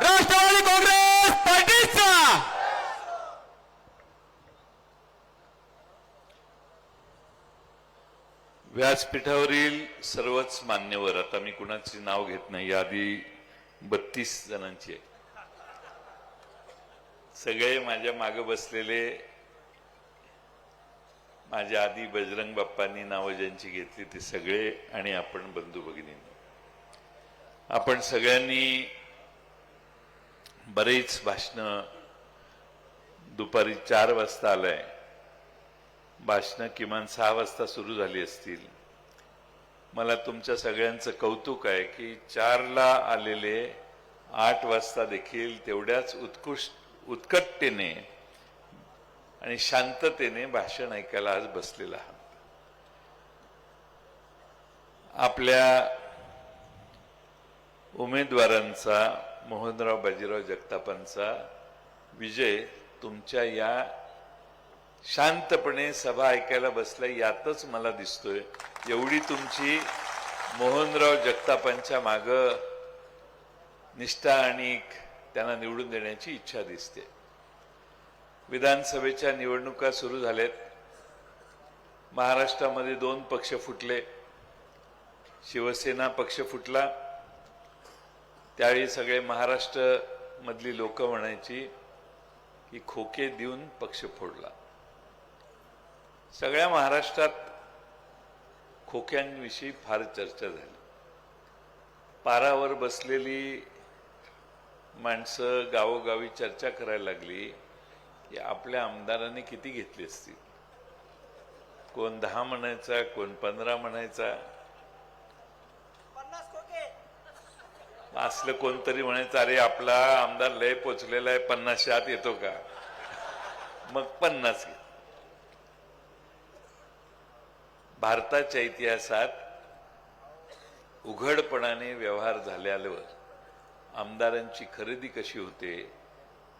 राष्ट्रवादी काँग्रेस पार्टीचा. व्यासपीठावरील सर्वच मान्यवर आता मी कुणाचे नाव घेत नाही यादी बत्तीस जणांची आहे. सगळे माझ्या माग बसलेले माझ्या आधी बजरंग बाप्पांनी नावं ज्यांची घेतली ते सगळे आणि आपण बंधू भगिनी आपण सगळ्यांनी बरेच भाषणं दुपारी चार वाजता आलंय. भाषणं किमान सहा वाजता सुरू झाली असतील. मला तुमच्या सगळ्यांचं कौतुक आहे की चारला आलेले आठ वाजता देखील तेवढ्याच उत्कृष्ट उत्कटतेने आणि शांततेने भाषण ऐकायला आज बसलेला आहात. आपल्या उमेदवारांचा मोहनराव बाजीराव जगतापांचा विजय तुमच्या या शांतपणे सभा ऐकायला बसल्या यातच मला दिसतोय. एवढी तुमची मोहनराव जगतापांच्या माग निष्ठा आणि त्यांना निवडून देण्याची इच्छा दिसते. विधानसभेच्या निवडणुका सुरू झाल्यात. महाराष्ट्रामध्ये दोन पक्ष फुटले. शिवसेना पक्ष फुटला. त्यावेळी सगळे महाराष्ट्र मधली लोक म्हणायची की खोके देऊन पक्ष फोडला. सगळ्या महाराष्ट्रात खोक्यांविषयी फार चर्चा झाली. पारावर बसलेली माणसं गावोगावी चर्चा करायला लागली की आपल्या आमदारांनी किती घेतली असतील? कोण दहा म्हणायचा कोण पंधरा म्हणायचा? असलं कोणतरी म्हणायचं अरे आपला आमदार लय पोचलेला आहे पन्नासच्या आत येतो का? मग पन्नास भारताच्या इतिहासात उघडपणाने व्यवहार झाल्यावर आमदारांची खरेदी कशी होते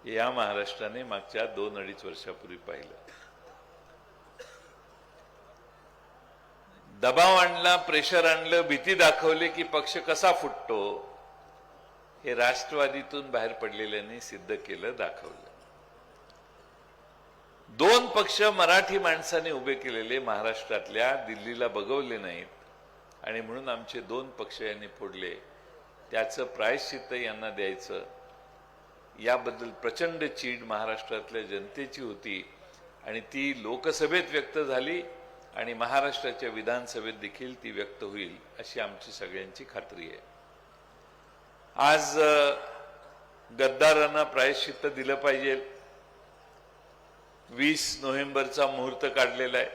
या महाराष्ट्राने मागच्या दोन अडीच वर्षापूर्वी पाहिलं. दबाव आणला प्रेशर आणलं भीती दाखवली की पक्ष कसा फुटतो हे राष्ट्रवादीतून बाहेर पडलेल्यांनी सिद्ध केलं दाखवलं. दोन पक्ष मराठी माणसाने उभे केलेले महाराष्ट्रातल्या दिल्लीला बघवले नाहीत आणि म्हणून आमचे दोन पक्ष यांनी फोडले. त्याचं प्रायश्चित्त यांना द्यायचं. याबद्दल प्रचंड चीड महाराष्ट्रातल्या जनतेची होती आणि ती लोकसभेत व्यक्त झाली आणि महाराष्ट्राच्या विधानसभेत देखील ती व्यक्त होईल अशी आमची सगळ्यांची खात्री आहे. आज गद्दारांना प्रायश्चित्त दिलं पाहिजे. वीस नोव्हेंबरचा मुहूर्त काढलेला आहे.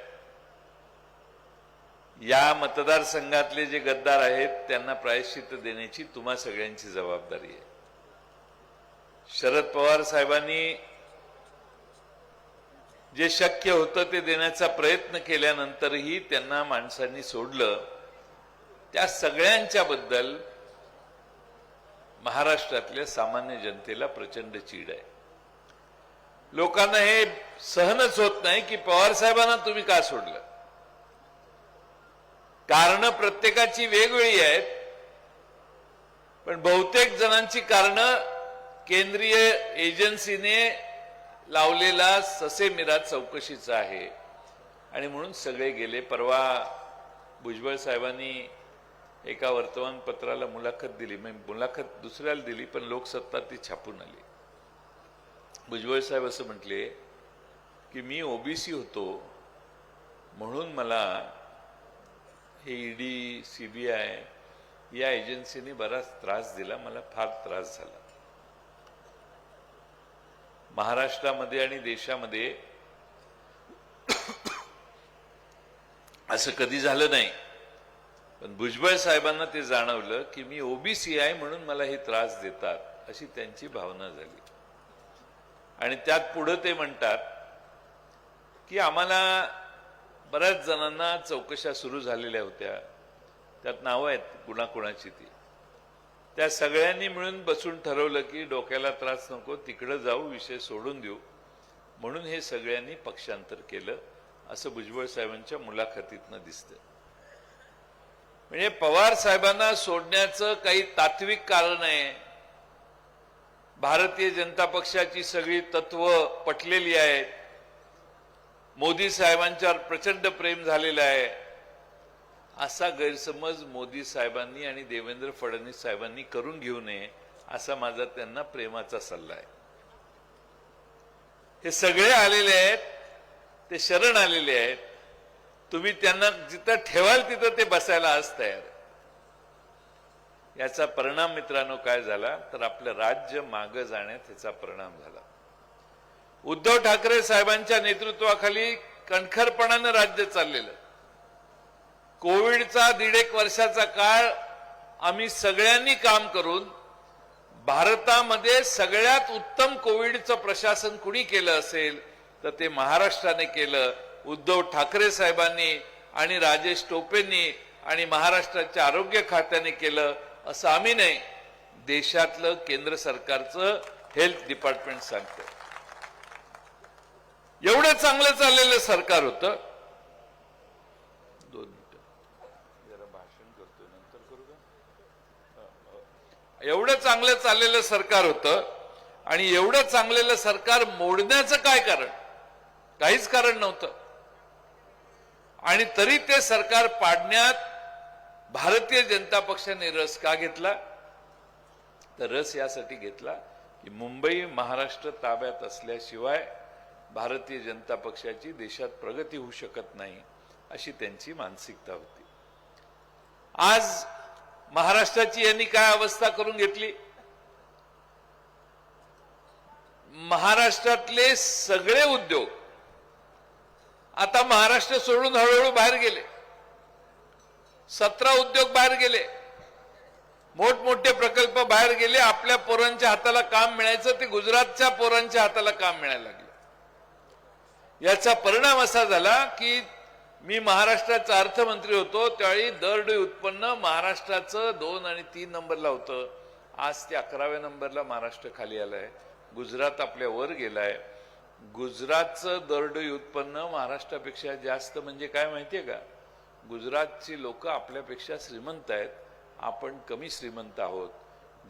या मतदारसंघातले जे गद्दार आहेत त्यांना प्रायश्चित्त देण्याची तुम्हा सगळ्यांची जबाबदारी आहे. शरद पवार साहेबांनी जे शक्य होतं ते देण्याचा प्रयत्न केल्यानंतरही त्यांना माणसांनी सोडलं. त्या सगळ्यांच्या बद्दल महाराष्ट्रातल्या सामान्य जनतेला प्रचंड चीड आहे. लोकांना हे सहनच होत नाही की पवार साहेबांना तुम्ही का सोडलं? कारण प्रत्येकाची वेगवेगळी आहेत पण बहुतेक जणांची कारण केंद्रीय एजन्सीने लावलेला ससेमिरा चौकशीचा आहे. आणि म्हणून सगळे गेले. परवा भुजबळ साहेबांनी एका वर्तमानपत्राला मुलाखत दिली. म्हणजे मुलाखत दुसऱ्याला दिली पण लोकसत्ता ती छापून आली. भुजबळ साहेब असं म्हटले की मी ओबीसी होतो म्हणून मला हे ईडी सीबीआय या एजन्सीने बराच त्रास दिला. मला फार त्रास झाला. महाराष्ट्रामध्ये आणि देशामध्ये असं कधी झालं नाही. पण भुजबळ साहेबांना ते जाणवलं की मी ओबीसी आहे म्हणून मला हे त्रास देतात अशी त्यांची भावना झाली. आणि त्यात पुढं ते म्हणतात की आम्हाला बऱ्याच जणांना चौकशा सुरू झालेल्या होत्या. त्यात नावं आहेत कुणाकुणाची ती. त्या सगळ्यांनी मिळून बसून ठरवलं की डोक्याला त्रास नको तिकडं जाऊ विषय सोडून देऊ. म्हणून हे सगळ्यांनी पक्षांतर केलं असं भुजबळ साहेबांच्या मुलाखतीतनं दिसतं म्हणजे पवार साहेबांना सोडण्याचं काही तात्विक कारण आहे. भारतीय जनता पक्षाची सगळी तत्व पटलेली आहेत. मोदी साहेबांच्यावर प्रचंड प्रेम झालेलं आहे. असा गैरसमज मोदी साहेबांनी आणि देवेंद्र फडणवीस साहेबांनी करून घेऊ नये असा माझा त्यांना प्रेमाचा सल्ला आहे. हे सगळे आलेले आहेत ते शरण आलेले आहेत. तुम्ही त्यांना जिथं ठेवाल तिथं ते बसायला आज तयार याचा परिणाम मित्रांनो काय झाला? तर आपलं राज्य मागं जाण्यात याचा परिणाम झाला. उद्धव ठाकरे साहेबांच्या नेतृत्वाखाली कणखरपणानं राज्य चाललेलं. कोविडचा दीड एक वर्षाचा काळ आम्ही सगळ्यांनी काम करून भारतामध्ये सगळ्यात उत्तम कोविडचं प्रशासन कुणी केलं असेल तर ते महाराष्ट्राने केलं उद्धव ठाकरे साहेबांनी आणि राजेश टोपेंनी आणि महाराष्ट्राच्या आरोग्य खात्याने केलं असं आम्ही नाही. देशातलं केंद्र सरकारचं हेल्थ डिपार्टमेंट सांगतं एवढं चांगलं चाललेलं सरकार होतं. दोन मिनिटं. जरा भाषण करतोय नंतर करू का एवढं चांगलं चाललेलं सरकार होतं आणि एवढं चांगलेलं सरकार मोडण्याचं काय कारण? काहीच कारण नव्हतं. आणि तरी ते सरकार पाडण्यात भारतीय जनता पक्षाने रस का घेतला? तर रस यासाठी घेतला की मुंबई महाराष्ट्र ताब्यात असल्याशिवाय भारतीय जनता पक्षाची देशात प्रगती होऊ शकत नाही अशी त्यांची मानसिकता होती. आज महाराष्ट्राची यांनी काय अवस्था करून घेतली? महाराष्ट्रातले सगळे उद्योग आता महाराष्ट्र सोडून हळूहळू बाहेर गेले. सतरा उद्योग बाहेर गेले. मोठमोठे प्रकल्प बाहेर गेले. आपल्या पोरांच्या हाताला काम मिळायचं ते गुजरातच्या पोरांच्या हाताला काम मिळायला लागलं. याचा परिणाम असा झाला की मी महाराष्ट्राचा अर्थमंत्री होतो. त्यावेळी दरडोई उत्पन्न महाराष्ट्राचं दोन आणि तीन नंबरला होतं. आज ते अकराव्या नंबरला महाराष्ट्र खाली आलाय. गुजरात आपल्या वर गेलाय. गुजरातचं दरडोई उत्पन्न महाराष्ट्रापेक्षा जास्त म्हणजे काय माहितीये का? गुजरातची लोक आपल्यापेक्षा श्रीमंत आहेत. आपण कमी श्रीमंत आहोत.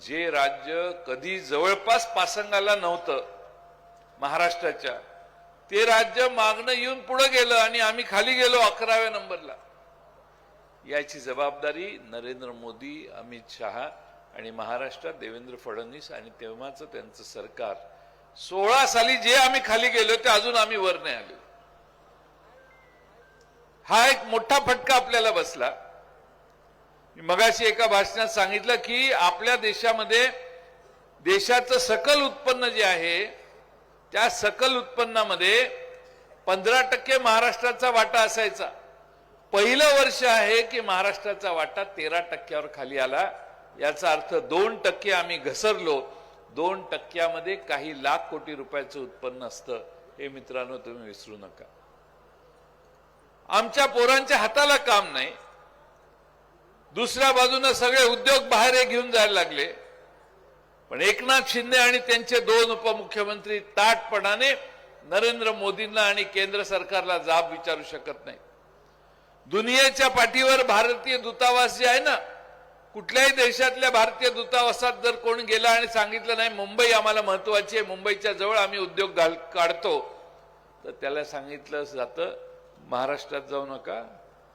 जे राज्य कधी जवळपास पासंगाला नव्हतं महाराष्ट्राच्या ते राज्य मागणं येऊन पुढे गेलं आणि आम्ही खाली गेलो अकराव्या नंबरला. याची जबाबदारी नरेंद्र मोदी अमित शहा आणि महाराष्ट्रात देवेंद्र फडणवीस आणि तेव्हाचं त्यांचं सरकार सोळा साली जे आम्ही खाली गेलो ते अजून आम्ही वर नाही आलो. हा एक मोठा फटका आपल्याला बसला. मगाशी एका भाषणात सांगितलं की आपल्या देशामध्ये देशाचं सकल उत्पन्न जे आहे त्या सकल उत्पन्नामध्ये पंधरा टक्के महाराष्ट्राचा वाटा असायचा. पहिलं वर्ष आहे की महाराष्ट्राचा वाटा तेरा टक्क्यावर खाली आला. याचा अर्थ दोन टक्के आम्ही घसरलो. दोन टक्क्यामध्ये काही लाख कोटी रुपयाचं उत्पन्न असतं हे मित्रांनो तुम्ही विसरू नका. आमच्या पोरांच्या हाताला काम नाही. दुसऱ्या बाजूनं सगळे उद्योग बाहेर हे घेऊन जायला लागले. पण एकनाथ शिंदे आणि त्यांचे दोन उपमुख्यमंत्री ताटपणाने नरेंद्र मोदींना आणि केंद्र सरकारला जाब विचारू शकत नाही दुनियेच्या पाठीवर भारतीय दूतावास जे आहे ना कुठल्याही देशातल्या भारतीय दूतावासात जर कोण गेला आणि सांगितलं नाही मुंबई आम्हाला महत्वाची आहे मुंबईच्या जवळ आम्ही उद्योग घाल काढतो तर त्याला सांगितलं जातं महाराष्ट्रात जाऊ नका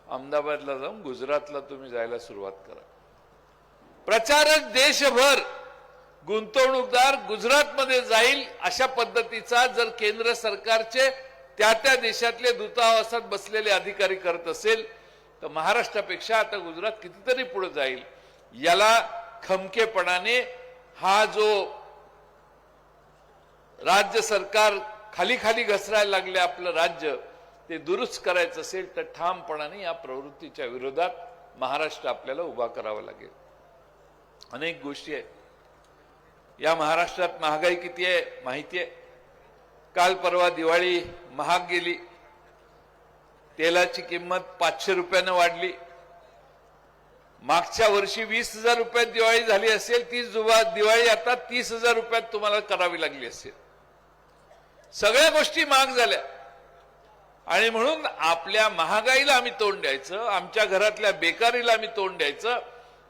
अहमदाबादला जाऊन गुजरातला तुम्ही जायला सुरुवात करा. प्रचारक देशभर गुंतवणूकदार गुजरातमध्ये जाईल अशा पद्धतीचा जर केंद्र सरकारचे त्या त्या देशातले दूतावासात बसलेले अधिकारी करत असेल तर महाराष्ट्रापेक्षा आता गुजरात कितीतरी पुढे जाईल. याला खमकेपणाने हा जो राज्य सरकार खाली खाली घसरायला लागले आपलं राज्य ते दुरुस्त करायचं असेल तर ठामपणाने या प्रवृत्तीच्या विरोधात महाराष्ट्र आपल्याला उभा करावा लागेल. अनेक गोष्टी आहेत. या महाराष्ट्रात महागाई किती आहे माहिती आहे? काल परवा दिवाळी महाग गेली. तेलाची किंमत पाचशे रुपयानं वाढली. मागच्या वर्षी वीस हजार रुपयात दिवाळी झाली असेल तीच जुवा दिवाळी आता तीस हजार रुपयात तुम्हाला करावी लागली असेल. सगळ्या गोष्टी महाग झाल्या. आणि म्हणून आपल्या महागाईला आम्ही तोंड द्यायचं आमच्या घरातल्या बेकारीला आम्ही तोंड द्यायचं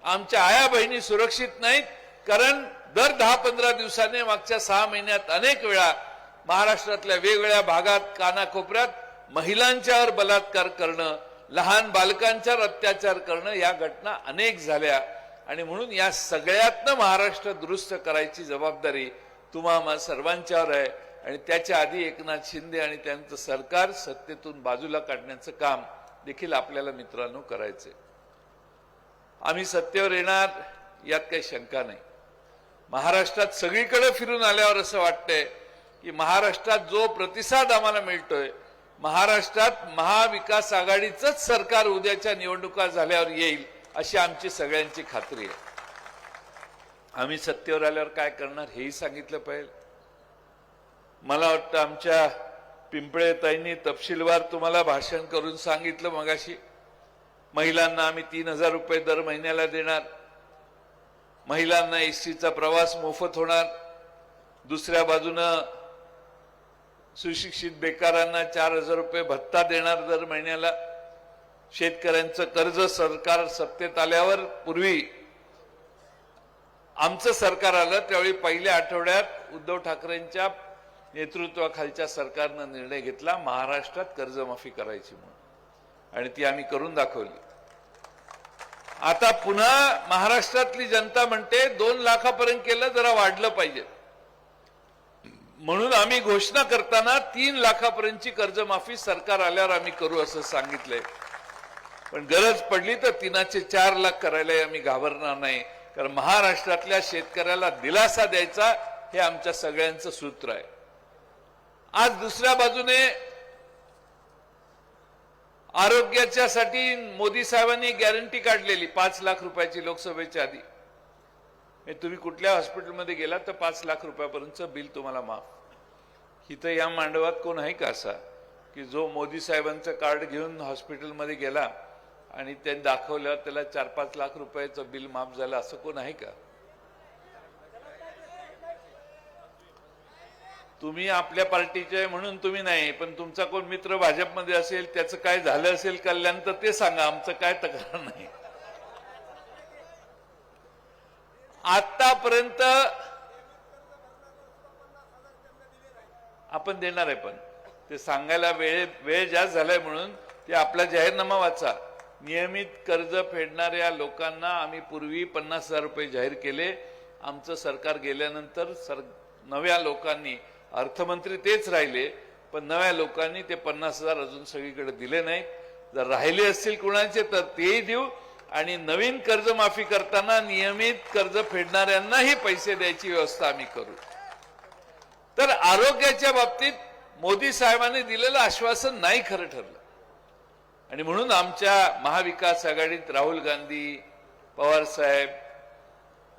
आमच्या आया बहिणी सुरक्षित नाहीत कारण दर दहा पंधरा दिवसाने मागच्या सहा महिन्यात अनेक वेळा महाराष्ट्रातल्या वेगवेगळ्या भागात कानाकोपऱ्यात महिलांच्यावर बलात्कार करणं लहान बालकांच्यावर अत्याचार करणं या घटना अनेक झाल्या. आणि म्हणून या सगळ्यातनं महाराष्ट्र दुरुस्त करायची जबाबदारी तुम्हा सर्वांच्यावर आहे. आणि त्याच्या आधी एकनाथ शिंदे आणि त्यांचं सरकार सत्तेतून बाजूला काढण्याचं काम देखील आपल्याला मित्रांनो करायचंय. आम्ही सत्तेवर येणार यात काही शंका नाही. महाराष्ट्रात सगळीकडे फिरून आल्यावर असं वाटतंय की महाराष्ट्रात जो प्रतिसाद आम्हाला मिळतोय महाराष्ट्रात महाविकास आघाडीचंच सरकार उद्याच्या निवडणुका झाल्यावर येईल अशी आमची सगळ्यांची खात्री आहे. आम्ही सत्तेवर आल्यावर काय करणार हेही सांगितलं पाहिजे. मला वाटतं आमच्या पिंपळेताईंनी तपशीलवार तुम्हाला भाषण करून सांगितलं मगाशी. महिलांना आम्ही तीन हजार रुपये दर महिन्याला देणार. महिलांना एसटीचा प्रवास मोफत होणार. दुसऱ्या बाजूनं सुशिक्षित बेकारांना चार हजार रुपये भत्ता देणार दर महिन्याला. शेतकऱ्यांचं कर्ज सरकार सत्तेत आल्यावर पूर्वी आमचं सरकार आलं त्यावेळी पहिल्या आठवड्यात उद्धव ठाकरेंच्या नेतृत्वाखालच्या सरकारनं निर्णय घेतला महाराष्ट्रात कर्जमाफी करायची म्हणून. आणि ती आम्ही करून दाखवली. आता पुन्हा महाराष्ट्रातली जनता म्हणते दोन लाखापर्यंत केलं जरा वाढलं पाहिजे. म्हणून आम्ही घोषणा करताना तीन लाखापर्यंतची कर्जमाफी सरकार आल्यावर आम्ही करू असं सांगितलंय. पण गरज पडली तर तीनाचे चार लाख करायला आम्ही घाबरणार नाही. कारण महाराष्ट्रातल्या शेतकऱ्याला दिलासा द्यायचा हे आमच्या सगळ्यांचं सूत्र आहे. आज दुसऱ्या बाजूने आरोग्याच्या साठी मोदी साहेबांनी गॅरंटी काढलेली पाच लाख रुपयाची लोकसभेच्या आधी. हे तुम्ही कुठल्या हॉस्पिटलमध्ये गेला तर पाच लाख रुपयापर्यंतचं बिल तुम्हाला माफ. इथं या मांडवात कोण आहे का असा? की जो मोदी साहेबांचं कार्ड घेऊन हॉस्पिटलमध्ये गेला आणि ते दाखवल्यावर त्याला चार पाच लाख रुपयाचं बिल माफ झालं असं कोण आहे का? तुम्ही आपल्या पार्टीचे म्हणून तुम्ही नाही पण तुमचा कोण मित्र भाजपमध्ये असेल त्याचं काय झालं असेल कल्याण तर ते सांगा आमचं काय तक्रार नाही. आतापर्यंत आपण देणार आहे पण. ते सांगायला वेळ वेळ जास्त झालाय म्हणून ते आपला जाहीरनामा वाचा. नियमित कर्ज फेडणाऱ्या लोकांना आम्ही पूर्वी पन्नास हजार रुपये जाहीर केले. आमचं सरकार गेल्यानंतर सर नव्या लोकांनी अर्थमंत्री तेच राहिले पण नव्या लोकांनी ते पन्नास हजार अजून सगळीकडे दिले नाही जर राहिले असतील कुणाचे तर तेही देऊ. आणि नवीन कर्जमाफी करताना नियमित कर्ज फेडणाऱ्यांनाही पैसे द्यायची व्यवस्था आम्ही करू. तर आरोग्याच्या बाबतीत मोदी साहेबांनी दिलेलं आश्वासन नाही खरं ठरलं. आणि म्हणून आमच्या महाविकास आघाडीत राहुल गांधी पवार साहेब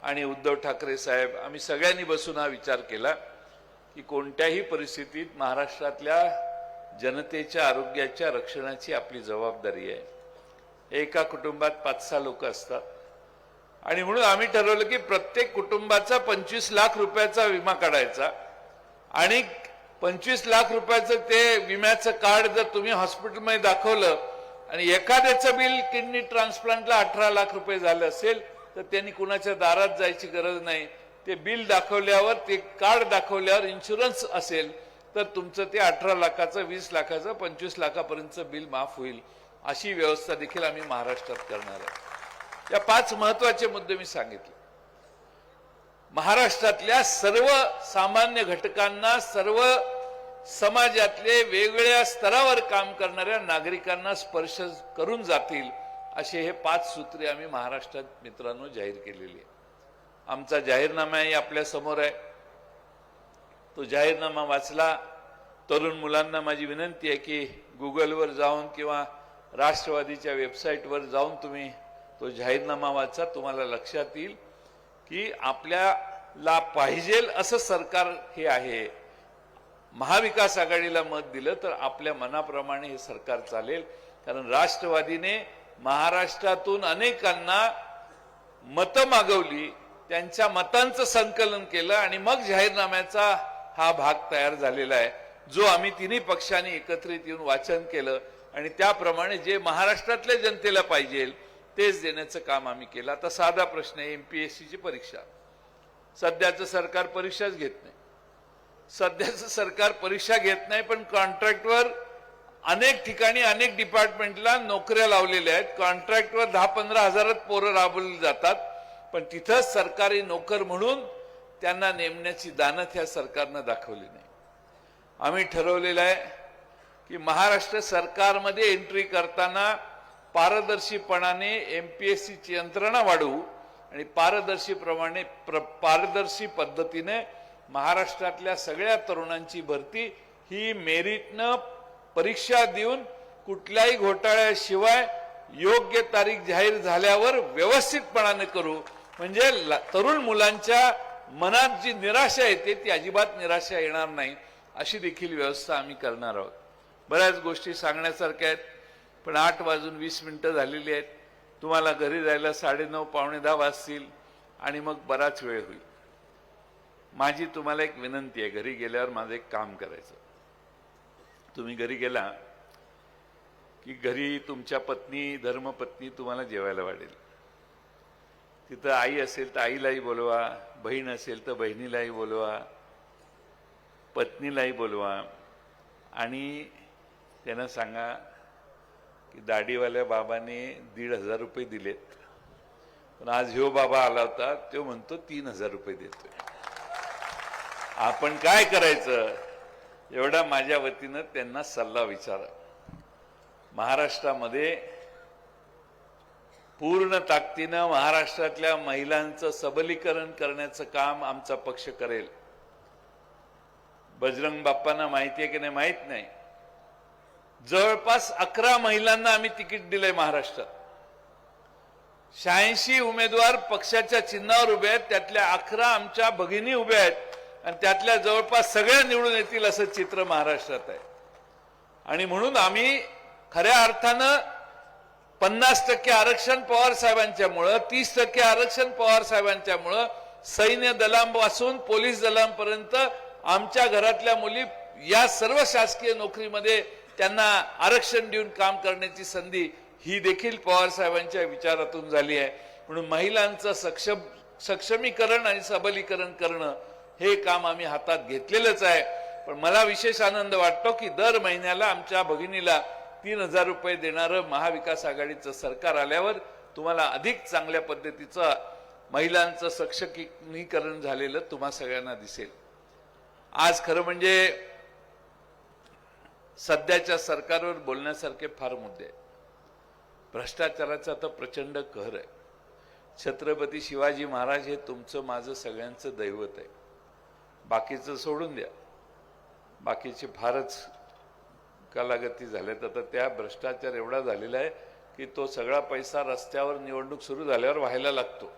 आणि उद्धव ठाकरे साहेब आम्ही सगळ्यांनी बसून हा विचार केला की कोणत्याही परिस्थितीत महाराष्ट्रातल्या जनतेच्या आरोग्याच्या रक्षणाची आपली जबाबदारी आहे. एका कुटुंबात पाच सहा लोक असतात. आणि म्हणून आम्ही ठरवलं की प्रत्येक कुटुंबाचा पंचवीस लाख रुपयाचा विमा काढायचा. आणि पंचवीस लाख रुपयाचं ते विम्याचं कार्ड जर तुम्ही हॉस्पिटलमध्ये दाखवलं आणि एखाद्याचं बिल किडनी ट्रान्सप्लांटला अठरा लाख रुपये झालं असेल तर त्यांनी कुणाच्या दारात जायची गरज नाही. ते बिल दाखवल्यावर ते कार्ड दाखवल्यावर इन्शुरन्स असेल तर तुमचं ते अठरा लाखाचं वीस लाखाचं पंचवीस लाखापर्यंतचं बिल माफ होईल. अशी व्यवस्था देखील आम्ही महाराष्ट्रात करणार आहे. या पाच महत्त्वाचे मुद्दे मी सांगितले. महाराष्ट्रातल्या सर्व सामान्य घटकांना सर्व समाजातले वेगवेगळ्या स्तरावर काम करणाऱ्या नागरिकांना स्पर्श करून जातील असे हे पाच सूत्रे आम्ही महाराष्ट्रात मित्रांनो जाहीर केलेली आहे आमचा जाहीरनामाही आपल्यासमोर आहे. तो जाहीरनामा वाचला. तरुण मुलांना माझी विनंती आहे की गुगलवर जाऊन किंवा राष्ट्रवादीच्या वेबसाईटवर जाऊन तुम्ही तो जाहीरनामा वाचा तुम्हाला लक्षात येईल की आपल्याला पाहिजेल असं सरकार हे आहे. महाविकास आघाडीला मत दिलं तर आपल्या मनाप्रमाणे हे सरकार चालेल. कारण राष्ट्रवादीने महाराष्ट्रातून अनेकांना मतं मागवली त्यांच्या मतांचं संकलन केलं आणि मग जाहीरनाम्याचा हा भाग तयार झालेला आहे. जो आम्ही तिन्ही पक्षांनी एकत्रित येऊन वाचन केलं आणि त्याप्रमाणे जे महाराष्ट्रातल्या जनतेला पाहिजे तेच देण्याचं काम आम्ही केलं. आता साधा प्रश्न आहे एम एमपीएससीची परीक्षा. सध्याचं सरकार परीक्षाच घेत नाही. सध्याचं सरकार परीक्षा घेत नाही पण कॉन्ट्रॅक्टवर अनेक ठिकाणी अनेक डिपार्टमेंटला नोकऱ्या लावलेल्या आहेत. कॉन्ट्रॅक्टवर दहा पंधरा हजारात पोरं राबवली जातात. पण तिथंच सरकारी नोकर म्हणून त्यांना नेमण्याची दानत ह्या सरकारनं दाखवली नाही. आम्ही ठरवलेलं आहे की महाराष्ट्र सरकारमध्ये एंट्री करताना पारदर्शीपणाने एम पी एस सीची यंत्रणा वाढवू आणि पारदर्शीप्रमाणे प्र पारदर्शी पद्धतीने महाराष्ट्रातल्या सगळ्या तरुणांची भरती ही मेरिटनं परीक्षा देऊन कुठल्याही घोटाळ्याशिवाय योग्य तारीख जाहीर झाल्यावर व्यवस्थितपणाने करू. म्हणजे ल- तरुण मुलांच्या मनात जी निराशा येते ती अजिबात निराशा येणार नाही. अशी देखील व्यवस्था आम्ही करणार आहोत. बऱ्याच गोष्टी सांगण्यासारख्या आहेत पण आठ वाजून वीस मिनिटं झालेली आहेत. तुम्हाला घरी जायला साडेनऊ पावणे दहा वाजतील आणि मग बराच वेळ होईल. माझी तुम्हाला एक विनंती आहे घरी गेल्यावर माझं एक काम करायचं. तुम्ही घरी गेला की घरी तुमच्या पत्नी धर्मपत्नी तुम्हाला जेवायला वाढेल. तिथं आई असेल तर आईलाही बोलवा बहीण असेल तर बहिणीलाही बोलवा पत्नीलाही बोलवा आणि त्यांना सांगा की दाढीवाल्या बाबाने दीड हजार रुपये दिलेत. पण आज ह्यो बाबा आला होता तो म्हणतो तीन हजार रुपये देतोय. आपण काय करायचं? एवढा माझ्या वतीनं त्यांना सल्ला विचारा. महाराष्ट्रामध्ये पूर्ण ताकदीनं महाराष्ट्रातल्या महिलांचं सबलीकरण करण्याचं काम आमचा पक्ष करेल. बजरंग बाप्पांना माहिती आहे की नाही? माहीत नाही. जवळपास अकरा महिलांना आम्ही तिकीट दिलंय महाराष्ट्रात. शहाऐंशी उमेदवार पक्षाच्या चिन्हावर उभे आहेत त्यातल्या अकरा आमच्या भगिनी उभ्या आहेत आणि त्यातल्या जवळपास सगळ्या निवडून येतील असं चित्र महाराष्ट्रात आहे. आणि म्हणून आम्ही खऱ्या अर्थानं पन्नास टक्के आरक्षण पवार साहेबांच्यामुळं तीस टक्के आरक्षण पवार साहेबांच्यामुळं सैन्य दलांपासून पोलीस दलांपर्यंत आमच्या घरातल्या मुली या सर्व शासकीय नोकरीमध्ये त्यांना आरक्षण देऊन काम करण्याची संधी ही देखील पवार साहेबांच्या विचारातून झाली आहे. म्हणून महिलांचं सक्षम सक्षमीकरण आणि सबलीकरण करणं हे काम आम्ही हातात घेतलेलंच आहे. पण मला विशेष आनंद वाटतो की दर महिन्याला आमच्या भगिनीला तीन हजार रुपये देणारं महाविकास आघाडीचं सरकार आल्यावर तुम्हाला अधिक चांगल्या पद्धतीचं महिलांचं सक्षमीकरण झालेलं तुम्हा सगळ्यांना दिसेल. आज खरं म्हणजे सध्याच्या सरकारवर बोलण्यासारखे फार मुद्दे आहेत. भ्रष्टाचाराचा तर प्रचंड कहर आहे. छत्रपती शिवाजी महाराज हे तुमचं माझं सगळ्यांचं दैवत आहे. बाकीचं सोडून द्या. बाकीचे फारच कालागती झाल्यात आता त्या भ्रष्टाचार एवढा झालेला आहे की तो सगळा पैसा रस्त्यावर निवडणूक सुरू झाल्यावर व्हायला लागतो.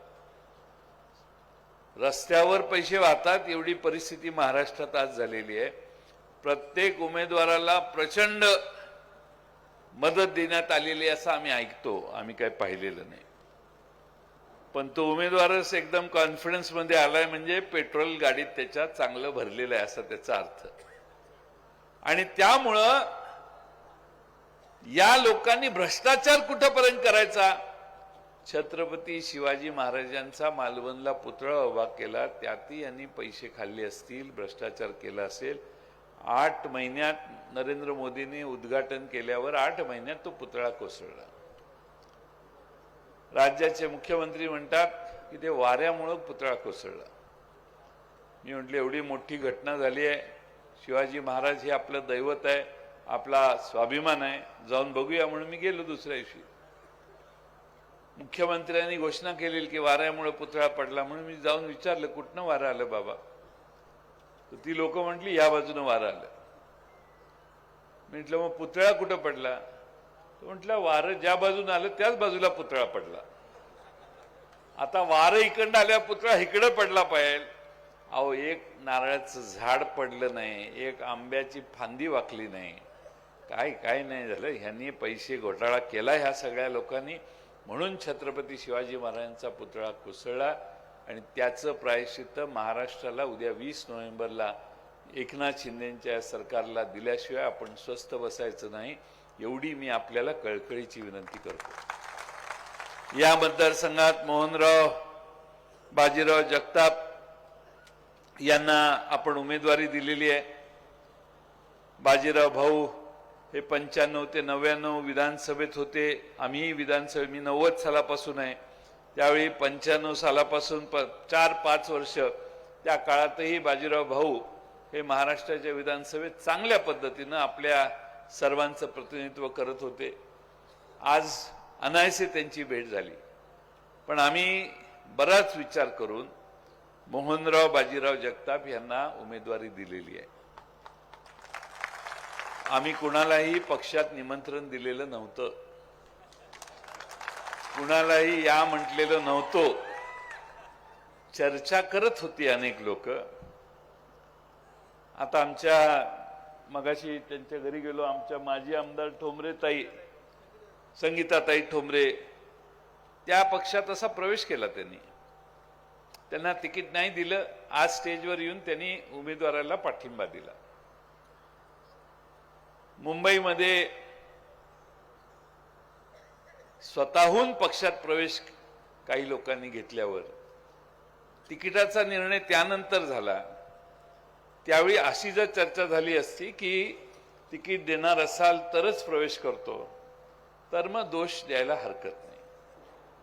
रस्त्यावर पैसे वाहतात एवढी परिस्थिती महाराष्ट्रात आज झालेली आहे. प्रत्येक उमेदवाराला प्रचंड मदत देण्यात आलेली असं आम्ही ऐकतो. आम्ही काय पाहिलेलं नाही. पण तो उमेदवारच एकदम कॉन्फिडन्समध्ये आलाय म्हणजे पेट्रोल गाडीत त्याच्या चांगलं भरलेलं आहे असा त्याचा अर्थ. आणि त्यामुळं या लोकांनी भ्रष्टाचार कुठंपर्यंत करायचा? छत्रपती शिवाजी महाराजांचा मालवणला पुतळा उभा केला त्यातही यांनी पैसे खाल्ले असतील भ्रष्टाचार केला असेल आठ महिन्यात नरेंद्र मोदींनी उद्घाटन केल्यावर आठ महिन्यात तो पुतळा कोसळला. राज्याचे मुख्यमंत्री म्हणतात की ते वाऱ्यामुळं पुतळा कोसळला. मी म्हटलं एवढी मोठी घटना झाली आहे. शिवाजी महाराज हे आपलं दैवत आहे आपला स्वाभिमान आहे. जाऊन बघूया. म्हणून मी गेलो दुसऱ्या दिवशी. मुख्यमंत्र्यांनी घोषणा केलेली की वाऱ्यामुळे पुतळा पडला म्हणून मी जाऊन विचारलं कुठनं वारं आलं बाबा? तर ती लोक म्हटली या बाजूनं वारं आलं. म्हटलं मग पुतळा कुठं पडला? तो म्हटलं वारं ज्या बाजून आलं त्याच बाजूला पुतळा पडला. आता वारं इकडं आल्या पुतळा इकडं पडला पाहिजे अहो एक नारळाचं झाड पडलं नाही एक आंब्याची फांदी वाकली नाही. काय काय नाही झालं? ह्यांनी पैसे घोटाळा केला ह्या सगळ्या लोकांनी. म्हणून छत्रपती शिवाजी महाराजांचा पुतळा कोसळला. आणि त्याचं प्रायश्चित्त महाराष्ट्राला उद्या वीस नोव्हेंबरला एकनाथ शिंदेच्या सरकारला दिल्याशिवाय आपण स्वस्थ बसायचं नाही एवढी मी आपल्याला कळकळीची विनंती करतो. या मतदारसंघात मोहनराव बाजीराव जगताप यांना आपण उमेदवारी दिलेली आहे. बाजीराव भाऊ हे पंच्याण्णव ते नव्याण्णव विधानसभेत होते. आम्ही विधानसभे मी नव्वद सालापासून आहे. त्यावेळी पंच्याण्णव सालापासून प चार पाच वर्ष त्या काळातही बाजीराव भाऊ हे महाराष्ट्राच्या विधानसभेत चांगल्या पद्धतीनं आपल्या सर्वांचं प्रतिनिधित्व करत होते. आज अनायसे त्यांची भेट झाली. पण आम्ही बराच विचार करून मोहनराव बाजीराव जगताप यांना उमेदवारी दिलेली आहे. आम्ही कुणालाही पक्षात निमंत्रण दिलेलं नव्हतं. कुणालाही या म्हटलेलं नव्हतो. चर्चा करत होती अनेक लोक. आता आमच्या मगाशी त्यांच्या घरी गेलो आमच्या माजी आमदार ठोंबरे ताई संगीताताई ठोंबरे त्या पक्षात असा प्रवेश केला त्यांनी. त्यांना तिकीट नाही दिलं आज स्टेजवर येऊन त्यांनी उमेदवाराला पाठिंबा दिला. मुंबईमध्ये स्वतःहून पक्षात प्रवेश काही लोकांनी घेतल्यावर तिकिटाचा निर्णय त्यानंतर झाला. त्यावेळी अशी जर चर्चा झाली असती की तिकीट देणार असाल तरच प्रवेश करतो तर मग दोष द्यायला हरकत नाही.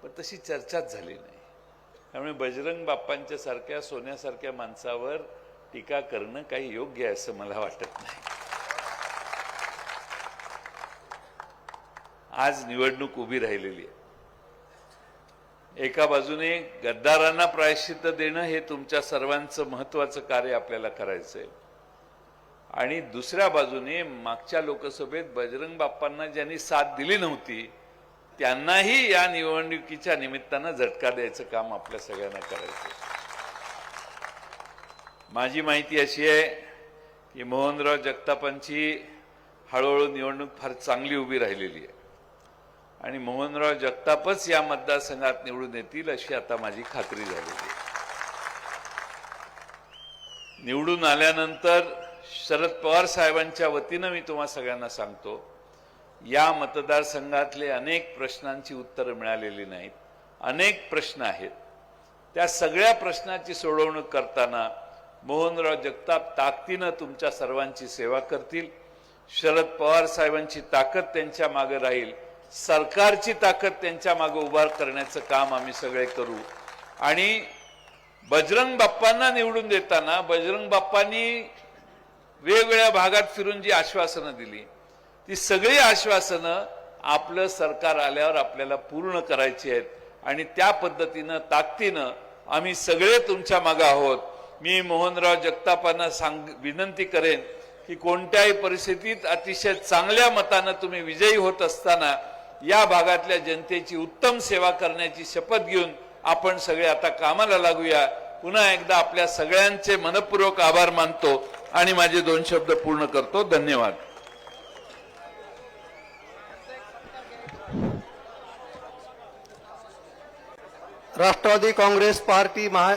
पण तशी चर्चाच झाली नाही. त्यामुळे बजरंग बाप्पांच्या सारख्या सोन्यासारख्या माणसावर टीका करणं काही योग्य आहे असं मला वाटत नाही. आज निवडणूक उभी राहिलेली आहे. एका बाजूने गद्दारांना प्रायश्चित्त देणं हे तुमच्या सर्वांचं महत्वाचं कार्य आपल्याला करायचं आहे. आणि दुसऱ्या बाजूने मागच्या लोकसभेत बजरंग बाप्पांना ज्यांनी साथ दिली नव्हती त्यांनाही या निवडणुकीच्या निमित्तानं झटका द्यायचं काम आपल्या सगळ्यांना करायचं आहे. माझी माहिती अशी आहे की मोहनराव जगतापांची हळूहळू निवडणूक फार चांगली उभी राहिलेली आहे. आणि मोहनराव जगतापच या मतदारसंघात निवडून येतील अशी आता माझी खात्री झाली आहे. निवडून आल्यानंतर शरद पवार साहेबांच्या वतीनं मी तुम्हा सगळ्यांना सांगतो या मतदारसंघातले अनेक प्रश्नांची उत्तरं मिळालेली नाहीत. अनेक प्रश्न आहेत. त्या सगळ्या प्रश्नाची सोडवणूक करताना मोहनराव जगताप ताकदीनं तुमच्या सर्वांची सेवा करतील. शरद पवार साहेबांची ताकद त्यांच्या मागे राहील. सरकारची ताकद त्यांच्या मागे उभार करण्याचं काम आम्ही सगळे करू. आणि बजरंग बाप्पांना निवडून देताना बजरंग बाप्पांनी वेगवेगळ्या भागात फिरून जी आश्वासनं दिली ती सगळी आश्वासनं आपलं सरकार आल्यावर आपल्याला पूर्ण करायची आहेत. आणि त्या पद्धतीनं ताकदीनं आम्ही सगळे तुमच्या मागे आहोत. मी मोहनराव जगतापांना सांग विनंती करेन की कोणत्याही परिस्थितीत अतिशय चांगल्या मतानं तुम्ही विजयी होत असताना या भागातल्या जनतेची उत्तम सेवा करण्याची शपथ घेऊन आपण सगळे आता कामाला लागूया. पुन्हा एकदा आपल्या सगळ्यांचे मनपूर्वक आभार मानतो आणि माझे दोन शब्द पूर्ण करतो. धन्यवाद. राष्ट्रवादी काँग्रेस पार्टी महा